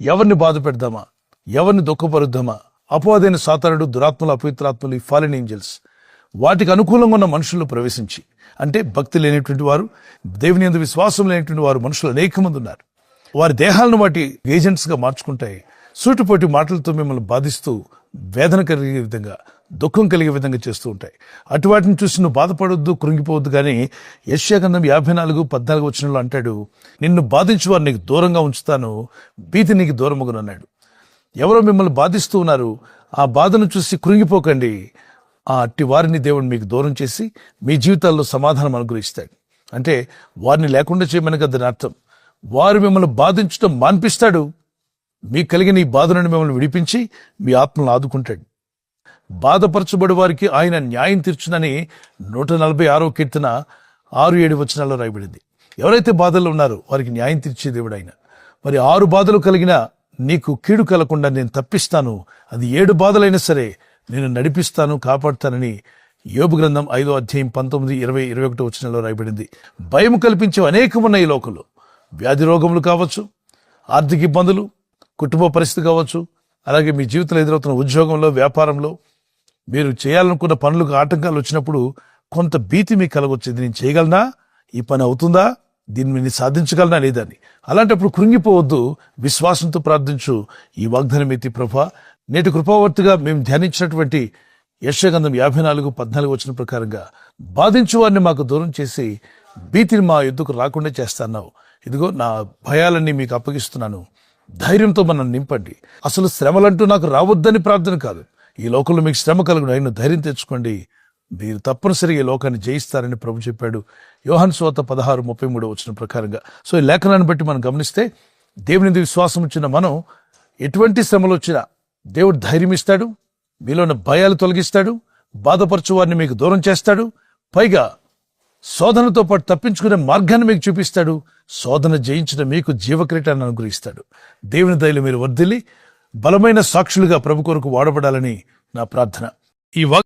ఎవరిని బాధ పెడదామా? ఎవరిని దుఃఖపరుద్దామా? అపవాదైన సాతానుడు దురాత్మలు అపవిత్రాత్మలు ఈ ఫాలిన్ ఏంజల్స్ వాటికి అనుకూలంగా ఉన్న మనుషులు ప్రవేశించి అంటే భక్తి లేనటువంటి వారు దేవుని ఎందు విశ్వాసం లేనటువంటి వారు మనుషులు అనేక మంది ఉన్నారు. వారి దేహాలను వాటి ఏజెంట్స్గా మార్చుకుంటాయి. సూటిపోటి మాటలతో మిమ్మల్ని బాధిస్తూ వేదన కలిగే విధంగా దుఃఖం కలిగే విధంగా చేస్తూ ఉంటాయి. అటు వాటిని చూసి నువ్వు బాధపడొద్దు కృంగిపోవద్దు కానీ యశ్యాగంధం యాభై నాలుగు పద్నాలుగు వచ్చినలో అంటాడు నిన్ను బాధించు వారు నీకు దూరంగా ఉంచుతాను భీతి నీకు దూరముగునన్నాడు ఎవరో మిమ్మల్ని బాధిస్తూ ఉన్నారు ఆ బాధను చూసి కృంగిపోకండి. ఆ అట్టి వారిని దేవుడు మీకు దూరం చేసి మీ జీవితాల్లో సమాధానం అనుగ్రహిస్తాడు. అంటే వారిని లేకుండా చేయమని కదా దాని అర్థం. వారు మిమ్మల్ని బాధించడం మాన్పిస్తాడు. మీకు కలిగిన ఈ బాధ నుండి మిమ్మల్ని విడిపించి మీ ఆత్మను ఆదుకుంటాడు. బాధపరచబడి వారికి ఆయన న్యాయం తీర్చునని నూట నలభై ఆరో కీర్తన ఆరు ఏడు వచనాల్లో రాయబడింది. ఎవరైతే బాధల్లో ఉన్నారో వారికి న్యాయం తీర్చే దేవుడు ఆయన మరి ఆరు బాధలు కలిగిన నీకు కీడు కలగకుండా నేను తప్పిస్తాను. అది ఏడు బాధలైనా సరే నేను నడిపిస్తాను కాపాడుతానని యోబు గ్రంథం ఐదో అధ్యాయం పంతొమ్మిది ఇరవై ఇరవై ఒకటో వచనంలో రాయబడింది. భయం కల్పించే అనేకమున్న ఈ లోకంలో. వ్యాధి రోగములు కావచ్చు ఆర్థిక ఇబ్బందులు కుటుంబ పరిస్థితి కావచ్చు అలాగే మీ జీవితంలో ఎదురవుతున్న ఉద్యోగంలో వ్యాపారంలో మీరు చేయాలనుకున్న పనులకు ఆటంకాలు వచ్చినప్పుడు కొంత భీతి మీకు కలగొచ్చు ఇది నేను చేయగలనా? ఈ పని అవుతుందా? దీన్ని నేను సాధించగలనా లేదని అలాంటప్పుడు కృంగిపోవద్దు. విశ్వాసంతో ప్రార్థించు. ఈ వాగ్దానం ఎత్తి ప్రభ నేటి కృపావర్తిగా మేము ధ్యానించినటువంటి యశగంధం యాభై నాలుగు పద్నాలుగు వచ్చిన ప్రకారంగా బాధించు వారిని మాకు దూరం చేసి భీతిని మా ఎద్దుకు రాకుండా చేస్తాన్నావు. ఇదిగో నా భయాలన్నీ మీకు అప్పగిస్తున్నాను. ధైర్యంతో మనం నింపండి. అసలు శ్రమలంటూ నాకు రావద్దని ప్రార్థన కాదు. ఈ లోకంలో మీకు శ్రమ కలుగును. అయిన ధైర్యం తెచ్చుకోండి. మీరు తప్పనిసరిగా ఈ లోకాన్ని జయిస్తారని ప్రభు చెప్పాడు. యోహన్ శోత పదహారు ముప్పై మూడు వచ్చిన ప్రకారంగా. సో ఈ లేఖనాన్ని బట్టి మనం గమనిస్తే దేవుని విశ్వాసం వచ్చిన మనం ఎటువంటి శ్రమలు వచ్చినా దేవుడు ధైర్యం ఇస్తాడు మీలో ఉన్న భయాలు తొలగిస్తాడు బాధపరచు వారిని మీకు దూరం చేస్తాడు పైగా శోధనతో పాటు తప్పించుకునే మార్గాన్ని మీకు చూపిస్తాడు. శోధన జయించిన మీకు జీవక్రీటాన్ని అనుగ్రహిస్తాడు. దేవుని దయలు మీరు వర్ధిల్లి బలమైన సాక్షులుగా ప్రభు కొరకు వాడబడాలని నా ప్రార్థన. ఈ వాక్